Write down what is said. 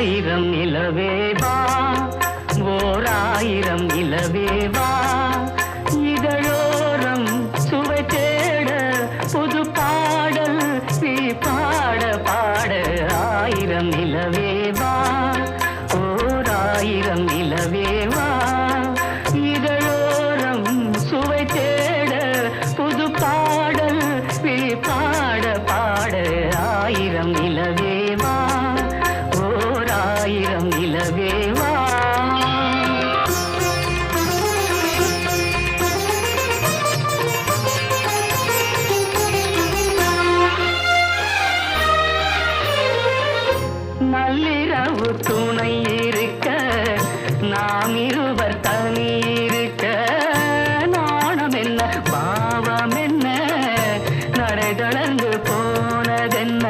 ஆயிரம் இளவேவா ஓர் ஆயிரம் நிலவேவா இதழோரம் சுவை தேட புது பாடல் நீ பாட பாட ஆயிரம் இளவேவா ஓர் ஆயிரம் நிலவேவா இதழோரம் சுவை தேட புது பாடல் நீ பாட பாட ஆயிரம் இளவே நிலவே வா நள்ளிரவு துணை இருக்க நாம் இருவர் தனி இருக்க. நாணம் என்ன பாவம் என்ன நடை தளர்ந்து போனதென்ன?